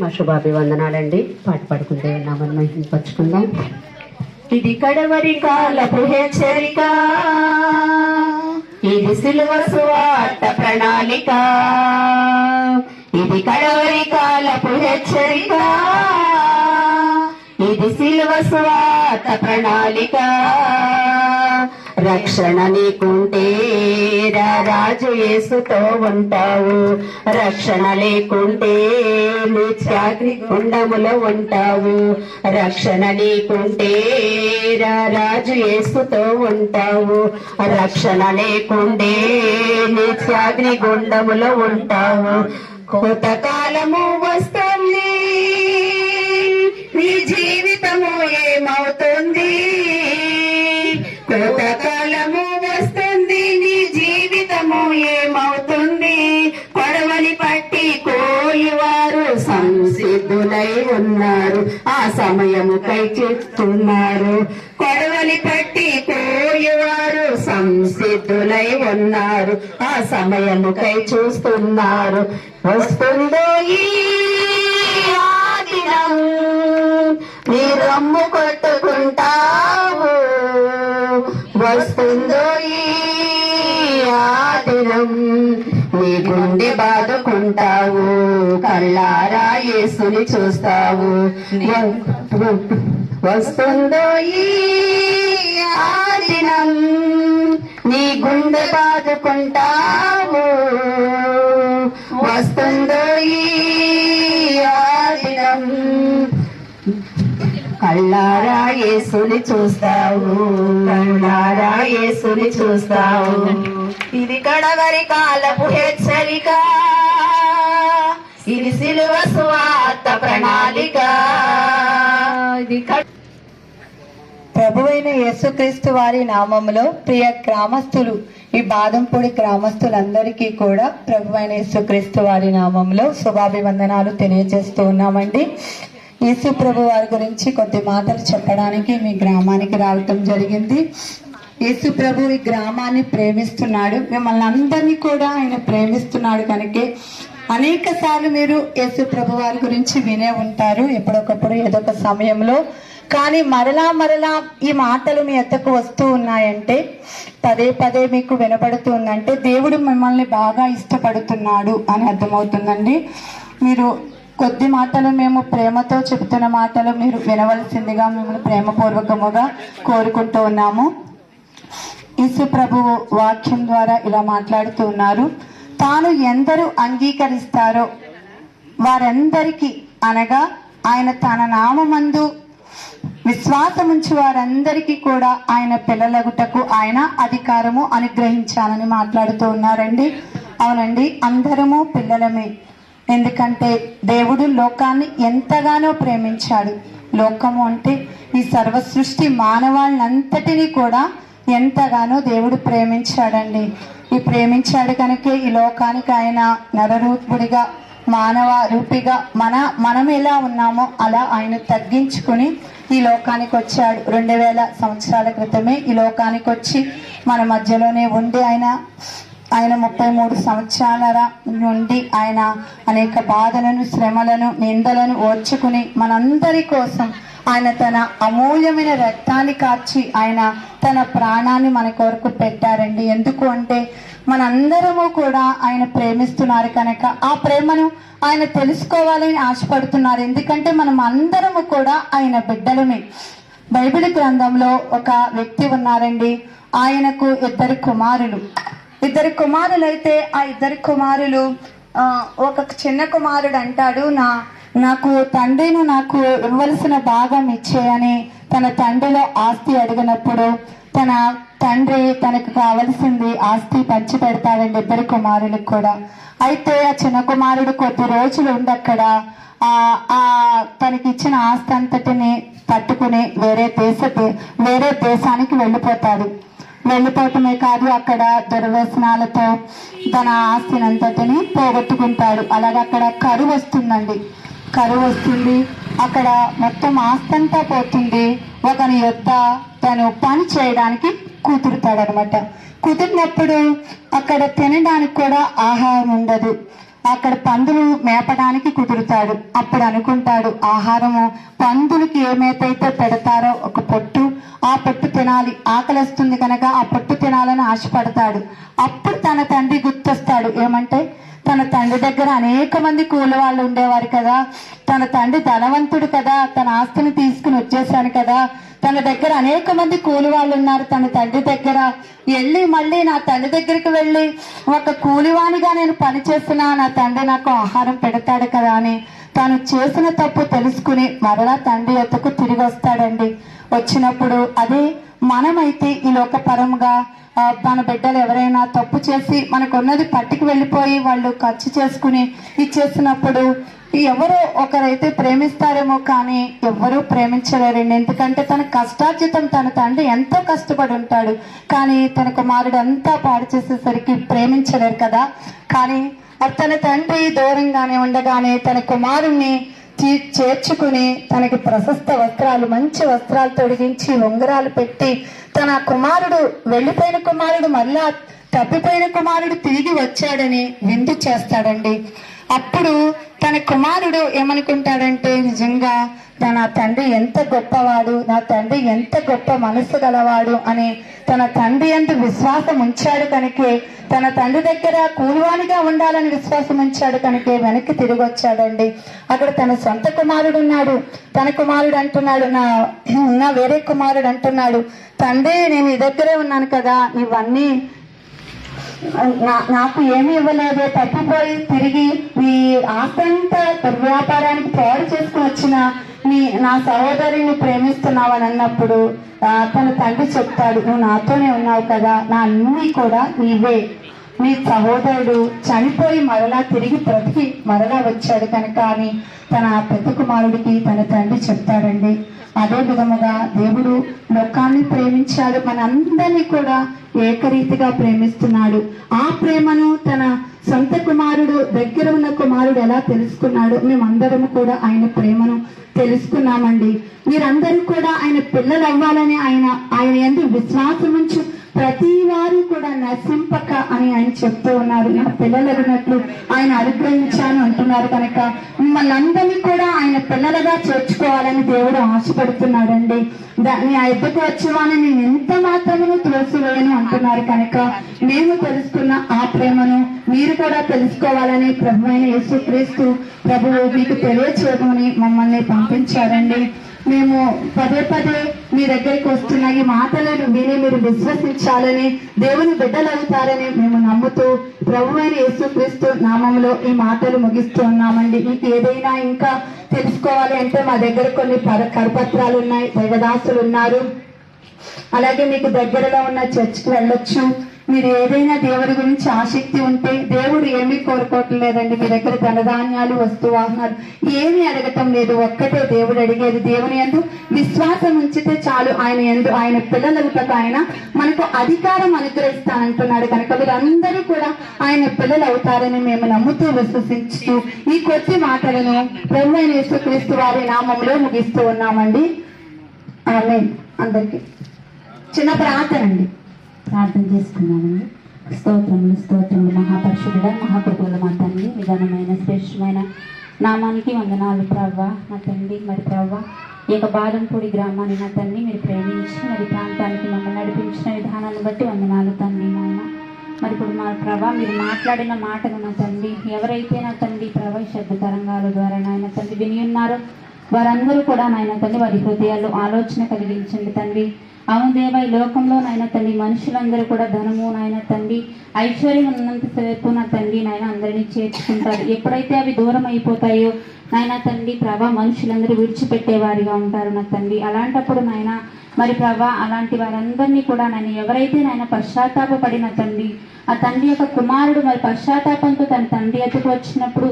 మా శుభాభివందనాలండి. పాట పాడుకుంటే ఉన్నామని మహిమపరుచుకుందాం ఇది కడవరి కాలపు హెచ్చరిక ఇది సిలువ సువార్త ప్రణాళిక. ఇది కడవరి కాలపు హెచ్చరిక ఇది సిలువ సువార్త ప్రణాళిక. రక్షణ నీకుంటే రాజు యేసుతో ఉంటావు. రక్షణ లేకుంటే నిత్యాగ్ని గుండములో ఉంటావు. రక్షణ నీకుంటే రాజు యేసుతో ఉంటావు. రక్షణ లేకుంటే నిత్యాగ్ని గుండములో ఉంటావు. కొత్తకాలము వస్తుంది నీ జీవితము ఏమవుతుంది సంసిద్ధులై ఉన్నారు. ఆ సమయముపై చెప్తున్నారు. కొడవలి పట్టి కోయివారు సంసిద్ధులై ఉన్నారు. ఆ సమయముకై చూస్తున్నారు. వస్తుందో ఈ దినం నీ రమ్ము కొట్టుకుంటావు. వస్తుందో ఈ ఆ దినం నీ గుండె బాదుకుంటావు. కళ్ళారా యేసుని చూస్తావు వస్తుందో ఈ దినం నీ గుండె బాదుకుంటావు. వస్తుందో ఈ దినం కళ్ళారా యేసుని చూస్తావు. కళ్ళారా యేసుని చూస్తావు. ఇది కడవరి కాలపు హెచ్చరిక. ఇది సిలువ స్వార్థ ప్రణాళిక ప్రభువైన యేసుక్రీస్తు వారి నామములో ప్రియ గ్రామస్తులు ఈ బాదంపూడి గ్రామస్తులందరికీ కూడా ప్రభువైన యేసుక్రీస్తు వారి నామంలో శుభాభివందనాలు తెలియజేస్తూ ఉన్నామండి. యేసు ప్రభు వారి గురించి కొద్ది మాటలు చెప్పడానికి మీ గ్రామానికి రావటం జరిగింది. యేసు ప్రభు ఈ గ్రామాన్ని ప్రేమిస్తున్నాడు. మిమ్మల్ని అందరినీ కూడా ఆయన ప్రేమిస్తున్నాడు కనుకే అనేక సార్లు మీరు యేసు ప్రభు వారి గురించి వినే ఉంటారు. ఎప్పుడొకప్పుడు ఏదో ఒక సమయంలో. కానీ మరలా మరలా ఈ మాటలు మీ ఎద్దకు వస్తూ ఉన్నాయంటే పదే పదే మీకు వినపడుతుందంటే దేవుడు మిమ్మల్ని బాగా ఇష్టపడుతున్నాడు అని అర్థమవుతుందండి. మీరు కొద్ది మాటలు మేము ప్రేమతో చెబుతున్న మాటలు మీరు వినవలసిందిగా మిమ్మల్ని ప్రేమపూర్వకముగా కోరుకుంటూ ఉన్నాము. యేసు ప్రభువు వాక్యం ద్వారా ఇలా మాట్లాడుతూ ఉన్నారు. తాను ఎందరు అంగీకరిస్తారో వారందరికీ అనగా ఆయన తన నామందు విశ్వాసముంచి వారందరికీ కూడా ఆయన పిల్లలగుటకు ఆయన అధికారము అనుగ్రహించాలని మాట్లాడుతూ ఉన్నారండి. అవునండి అందరము పిల్లలమే. ఎందుకంటే దేవుడు లోకాన్ని ఎంతగానో ప్రేమించాడు. లోకము అంటే ఈ సర్వ సృష్టి మానవాళ్ళంతటినీ కూడా ఎంతగానో దేవుడు ప్రేమించాడండి. ప్రేమించాడు కనుక ఈ లోకానికి ఆయన నరరూపుడిగా మానవ రూపిగా మన మనం ఎలా ఉన్నామో అలా ఆయన తగ్గించుకుని ఈ లోకానికి వచ్చాడు. రెండు వేల సంవత్సరాల క్రితమే ఈ లోకానికి వచ్చి మన మధ్యలోనే ఉండి ఆయన ఆయన ముప్పై మూడు సంవత్సరాల నుండి ఆయన అనేక బాధలను శ్రమలను నిందలను ఓర్చుకుని మనందరి కోసం ఆయన తన అమూల్యమైన రక్తాన్ని కార్చి ఆయన తన ప్రాణాన్ని మన కొరకు పెట్టారండి. ఎందుకు అంటే మనందరము కూడా ఆయన ప్రేమిస్తున్నారు కనుక ఆ ప్రేమను ఆయన తెలుసుకోవాలని ఆశపడుతున్నారు. ఎందుకంటే మనం అందరము కూడా ఆయన బిడ్డలమే. బైబిల్ గ్రంథంలో ఒక వ్యక్తి ఉన్నారండి. ఆయనకు ఇద్దరు కుమారులు. ఇద్దరు కుమారులైతే ఆ ఇద్దరు కుమారులు ఒక చిన్న కుమారుడు అంటాడు నా నాకు తండ్రిను నాకు ఇవ్వలసిన భాగం ఇచ్చేయని తన తండ్రిలో ఆస్తి అడిగినప్పుడు తన తండ్రి తనకు కావలసింది ఆస్తి పంచి పెడతాడండి ఇద్దరు కుమారులకు కూడా. అయితే ఆ చిన్న కుమారుడు కొద్ది రోజులు ఉండక్కడ అక్కడ ఆ తనకి ఇచ్చిన ఆస్తి అంతటిని పట్టుకుని వేరే దేశ వేరే దేశానికి వెళ్ళిపోతాడు. వెళ్ళిపోవటమే కాదు అక్కడ దుర్వ్యసనాలతో తన ఆస్తినంతటిని పోగొట్టుకుంటాడు. అలాగే అక్కడ కరువు వస్తుందండి. కరువు వస్తుంది. అక్కడ మొత్తం ఆస్తంతా పోతుంది. ఒకని యొద్ద తను పని చేయడానికి కూతురుతాడనమాట. కుదిరినప్పుడు అక్కడ తినడానికి కూడా ఆహారం ఉండదు. అక్కడ పందులు మేపడానికి కుదురుతాడు. అప్పుడు అనుకుంటాడు ఆహారము పందులకి ఏ మేత అయితే పెడతారో ఒక పొట్టు ఆ పొట్టు తినాలి. ఆకలిస్తుంది కనుక ఆ పొట్టు తినాలని ఆశపడతాడు. అప్పుడు తన తండ్రి గుర్తొస్తాడు. ఏమంటే తన తండ్రి దగ్గర అనేక మంది కూలి వాళ్ళు ఉండేవారు కదా. తన తండ్రి ధనవంతుడు కదా. తన ఆస్తిని తీసుకుని వచ్చేసాను కదా. తన దగ్గర అనేక మంది కూలి వాళ్ళు ఉన్నారు. తన తండ్రి దగ్గర వెళ్ళి మళ్ళీ నా తండ్రి దగ్గరికి వెళ్ళి ఒక కూలివానిగా నేను పని చేస్తున్నా నా తండ్రి నాకు ఆహారం పెడతాడు కదా అని తాను చేసిన తప్పు తెలుసుకుని మరలా తండ్రి ఎత్తుకు తిరిగి వస్తాడండి. వచ్చినప్పుడు అదే మనమైతే ఈ లోకపరంగా ఆ, మన బిడ్డలు ఎవరైనా తప్పు చేసి మనకున్నది పట్టుకు వెళ్ళిపోయి వాళ్ళు ఖర్చు చేసుకుని ఇచ్చేసినప్పుడు ఎవరో ఒకరైతే ప్రేమిస్తారేమో కానీ ఎవరూ ప్రేమించలేరండి. ఎందుకంటే తన కష్టార్జితం తన తండ్రి ఎంతో కష్టపడి ఉంటాడు. కానీ తన కుమారుడు అంతా పాడు చేసేసరికి ప్రేమించలేరు కదా. కానీ తన తండ్రి దూరంగానే ఉండగానే తన కుమారుణ్ణి చేర్చుకుని తనకి ప్రశస్త వస్త్రాలు మంచి వస్త్రాలు తొడిగించి ఉంగరాలు పెట్టి తన కుమారుడు వెళ్ళిపోయిన కుమారుడు మళ్ళా తప్పిపోయిన కుమారుడు తిరిగి వచ్చాడని విందు చేస్తాడండి. అప్పుడు తన కుమారుడు ఏమనుకుంటాడంటే నిజంగా నా తండ్రి ఎంత గొప్పవాడు నా తండ్రి ఎంత గొప్ప మనసు గలవాడు అని తన తండ్రి ఎంత విశ్వాసం ఉంచాడు కనుకే తన తండ్రి దగ్గర కూలివానిగా ఉండాలని విశ్వాసం ఉంచాడు కనుకే వెనక్కి తిరిగి వచ్చాడండి. అక్కడ తన సొంత కుమారుడు ఉన్నాడు. తన కుమారుడు అంటున్నాడు నా నా వేరే కుమారుడు అంటున్నాడు తండ్రి నేను ఈ దగ్గరే ఉన్నాను కదా ఇవన్నీ నాకు ఏమి ఇవ్వలేదు. తప్పిపోయి తిరిగి మీ ఆస్తంతా దుర్వ్యాపారానికి పాడు చేసుకుని వచ్చిన మీ నా సహోదరిని ప్రేమిస్తున్నావని అన్నప్పుడు తన తండ్రి చెప్తాడు నువ్వు నాతోనే ఉన్నావు కదా నా అన్నీ కూడా నీవే. నీ సహోదరుడు చనిపోయి మరలా తిరిగి బ్రతికి మరలా వచ్చాడు కనుక అని తన పెద్ద కుమారుడికి తన తండ్రి చెప్తాడండి. అదే విధముగా దేవుడు లోకాన్ని ప్రేమించాడు. మనందరినీ కూడా ఏకరీతిగా ప్రేమిస్తున్నాడు. ఆ ప్రేమను తన సొంత కుమారుడు దగ్గర ఉన్న కుమారుడు ఎలా తెలుసుకున్నాడు? మేమందరము కూడా ఆయన ప్రేమను తెలుసుకున్నామండి. మీరందరూ కూడా ఆయన పిల్లలు అవ్వాలని ఆయన ఆయన ఎందు విశ్వాసం ఉంచు ప్రతి వారు కూడా నశింపక అని ఆయన చెప్తూ ఉన్నారు. నా పిల్లలు అడిగినట్లు ఆయన అనుగ్రహించాను అంటున్నారు కనుక మిమ్మల్ని అందరినీ కూడా ఆయన పిల్లలుగా చేర్చుకోవాలని దేవుడు ఆశపడుతున్నాడండి. దాన్ని ఆ ఎద్దకు వచ్చేవాళ్ళని నేను ఎంత మాత్రమును తులసివేయను అంటున్నారు కనుక మేము తెలుసుకున్న ఆ ప్రేమను మీరు కూడా తెలుసుకోవాలని ప్రభు అయిన యేసుక్రీస్తు ప్రభువు మీకు తెలియచేయమని మమ్మల్ని పంపించారండి. మేము పదే పదే మీ దగ్గరికి వస్తున్న ఈ మాటలను విని మీరు విశ్వసించాలని దేవుని బిడ్డలు అవుతారని మేము నమ్ముతూ ప్రభు అయిన యేసుక్రీస్తు నామంలో ఈ మాటలు ముగిస్తూ ఉన్నామండి. మీకు ఏదైనా ఇంకా తెలుసుకోవాలి అంటే మా దగ్గర కొన్ని కరపత్రాలు ఉన్నాయి దైవదాసులు ఉన్నారు అలాగే మీకు దగ్గరలో ఉన్న చర్చ్కి వెళ్ళొచ్చు. మీరు ఏదైనా దేవుడి గురించి ఆసక్తి ఉంటే దేవుడు ఏమీ కోరుకోవట్లేదండి. మీ దగ్గర ధనధాన్యాలు వస్తు వాహనాలు ఏమీ అడగటం లేదు. ఒక్కటే దేవుడు అడిగేది దేవుని ఎందు విశ్వాసం ఉంచితే చాలు. ఆయన ఎందు ఆయన పిల్లలకు ఆయన మనకు అధికారం అనుగ్రహిస్తానంటున్నాడు. కనుక మీరందరూ కూడా ఆయన పిల్లలు అవుతారని మేము నమ్ముతూ విశ్వసిస్తూ ఈ కొద్ది మాటలను ప్రభు యేసుక్రీస్తు వారి నామంలో ముగిస్తూ ఉన్నామండి. ఆమె అందరికీ చిన్న ప్రార్థన అండి. ప్రార్థన చేసుకున్నామండి స్తోత్రములు స్తోత్రములు మహాపరుషుడ మహాప్రభుల మా తండ్రి విధానమైన శ్రేష్టమైన నామానికి వందనాలు ప్రవ్వ నా తండ్రి. మరి ప్రవ్వ ఈ యొక్క బాదంపూడి గ్రామాన్ని నా తండ్రి మీరు ప్రేమించి మరి ప్రాంతానికి మమ్మల్ని నడిపించిన విధానాన్ని బట్టి వందనాలు తండ్రి నాయన. మరి ఇప్పుడు మా ప్రభా మీరు మాట్లాడిన మాటను నా తండ్రి ఎవరైతే నా తండ్రి ప్రభా శబ్ద తరంగాల ద్వారా నాయన తండ్రి విని ఉన్నారో వారందరూ కూడా నాయన తండ్రి వారి హృదయాల్లో ఆలోచన కలిగించండి తండ్రి. అవును దేవ ఈ లోకంలో నాయన తండ్రి మనుషులందరూ కూడా ధనము నాయన తండ్రి ఐశ్వర్యం ఉన్నంత సేపు నా తండ్రి నాయన అందరినీ చేర్చుకుంటారు. ఎప్పుడైతే అవి దూరం అయిపోతాయో నాయన తండ్రి ప్రభా మనుషులందరూ విడిచిపెట్టేవారిగా ఉంటారు నా తండ్రి. అలాంటప్పుడు నాయన మరి ప్రభా అలాంటి వారందరినీ కూడా నన్ను ఎవరైతే నాయన పశ్చాత్తాపడిన తండ్రి ఆ తండ్రి యొక్క కుమారుడు మరి పశ్చాత్తాపంతో తన తండ్రి ఎత్తుకు వచ్చినప్పుడు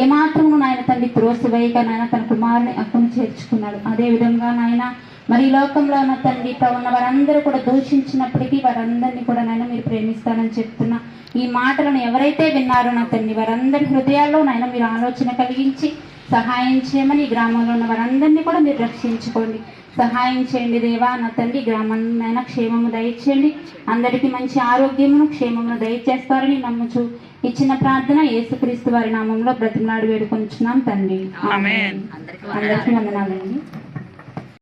ఏమాత్రము నాయన తండ్రి త్రోసివేయక నాయన తన కుమారుని అక్కను చేర్చుకున్నాడు. అదే విధంగా నాయన మరి ఈ లోకంలో ఉన్న తండ్రి ఉన్న వారందరూ కూడా దూషించినప్పటికీ వారందరినీ కూడా నాయన మీరు ప్రేమిస్తానని చెప్తున్న. ఈ మాటలను ఎవరైతే విన్నారో నా తండ్రి వారందరి హృదయాల్లో నాయన మీరు ఆలోచన కలిగించి సహాయం చేయమని ఈ గ్రామంలో ఉన్న వారందరినీ కూడా మీరు రక్షించుకోండి. సహాయం చేయండి దేవా నా తండ్రి గ్రామాన్నైనా క్షేమము దయచేయండి. అందరికీ మంచి ఆరోగ్యమును క్షేమమును దయచేస్తారని నమ్ముచు ఇచ్చిన ప్రార్థన యేసుక్రీస్తు వారి నామంలో బ్రతిమలాడి వేడుకొంచున్నాం తండ్రి. అందరికీ వందనాలండి.